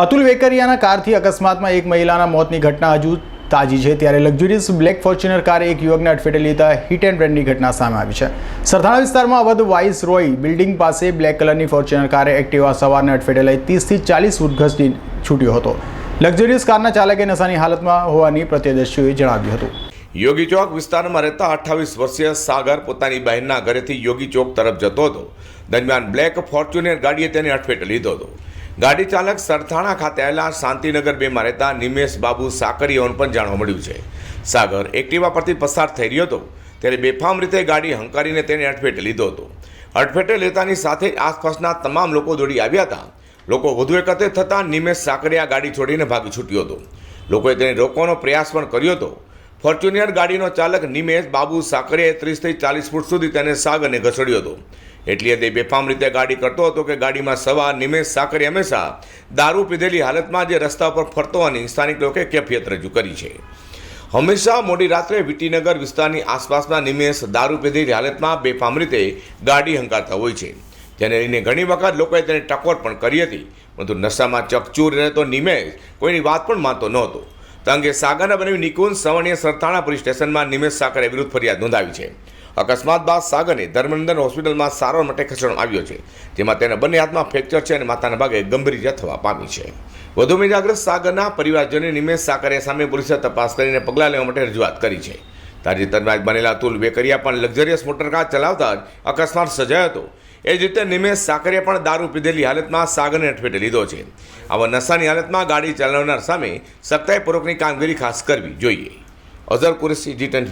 અતુલ વેકરિયાના કારથી અકસ્માતમાં એક મહિલાના મોતની ઘટના હજુ તાજી છે. ત્યારે લક્ઝુરિયસ બ્લેક ફોર્ચ્યુનર કારે એક યુવકને અડફેટે લીધા હિટ એન્ડ રનની ઘટના સામે આવી છે. સરથાણા વિસ્તારમાં અવધ વાઇસ રોય બિલ્ડિંગ પાસે બ્લેક કલરની ફોર્ચ્યુનર કારે એક્ટિવા સવારને અડફેટે લઈ ત્રીસથી ચાલીસ ફૂટ ઘસડી છૂટ્યો હતો. લક્ઝુરિયસ કારના ચાલકે નશાની હાલતમાં હોવાની પ્રત્યદર્શીઓએ જણાવ્યું હતું. યોગી ચોક વિસ્તારમાં રહેતા અઠ્ઠાવીસ વર્ષીય સાગર પોતાની બહેનના ઘરેથી યોગી ચોક તરફ જતો હતો. દરમિયાન બ્લેક ફોર્ચ્યુનર ગાડીએ તેને અડફેટે લીધો હતો. ગાડી ચાલક સરથાણા ખાતે આવેલા શાંતિનગર બેમાં રહેતા નિમેશ બાબુ સાકરીઓન પણ જાણવા મળ્યું છે. સાગર એક્ટિવા પરથી પસાર થઈ રહ્યો હતો, ત્યારે બેફામ રીતે ગાડી હંકારીને તેને અડફેટે લીધો હતો. અડફેટે લેતાની સાથે આસપાસના તમામ લોકો દોડી આવ્યા હતા. લોકો વધુ એકત્રિત થતાં નિમેશ સાકરિયા ગાડી છોડીને ભાગી છૂટ્યો હતો. લોકોએ તેને રોકવાનો પ્રયાસ પણ કર્યો હતો. ફોર્ચ્યુનિયર ગાડીનો ચાલક નિમેશ બાબુ સાકરિયાએ ત્રીસથી ચાલીસ ફૂટ સુધી તેને સાગરને ઘસડ્યો હતો. એટલી હદે બેફામ રીતે ગાડી કરતો હતો કે ગાડીમાં સવાર નિમેશ સાકરી હંમેશા દારૂ પીધેલી હાલતમાં જે રસ્તા પર ફરતો હોવાની સ્થાનિક લોકોએ કેફિયત રજૂ કરી છે. હંમેશા મોડી રાત્રે વિટીનગર વિસ્તારની આસપાસના નિમેશ દારૂ પીધેલી હાલતમાં બેફામ રીતે ગાડી હંકારતા હોય છે. જેને લઈને ઘણી વખત લોકોએ તેને ટકોર પણ કરી હતી, પરંતુ નશામાં ચકચૂર રહેતો નિમેશ કોઈની વાત પણ માનતો નહોતો. તો અંગે સાગરના બનાવી નિકુંજ સવર્ણીય સરથાણા પોલીસ સ્ટેશનમાં નિમેશ સાકરે વિરુદ્ધ ફરિયાદ નોંધાવી છે. અકસ્માત બાદ સાગરને ધર્મનંદન હોસ્પિટલમાં સારવાર માટે ખસેડવામાં આવ્યો છે, જેમાં તેના બંને હાથમાં ફ્રેક્ચર છે અને માથાના ભાગે ગંભીર ઇજા થવા પામી છે. વધુ ઇજાગ્રસ્ત સાગરના પરિવારજનોએ નિમેશ સાકરે સામે પોલીસે તપાસ કરીને પગલાં લેવા માટે રજૂઆત કરી છે. તાજેતરમાં બનેલા અતુલ વેકરિયા પણ લક્ઝરિયસ મોટરકાર ચલાવતા જ અકસ્માત સર્જાયો હતો. એ જ રીતે નિમેશ સાકરિયા પણ દારૂ પીધેલી હાલતમાં સાગરને અટફેટે લીધો છે. આવા નશાની હાલતમાં ગાડી ચલાવનાર સામે સખ્તાઈપૂર્વકની કામગીરી ખાસ કરવી જોઈએ. અઝર કુરેશી, જી ટેન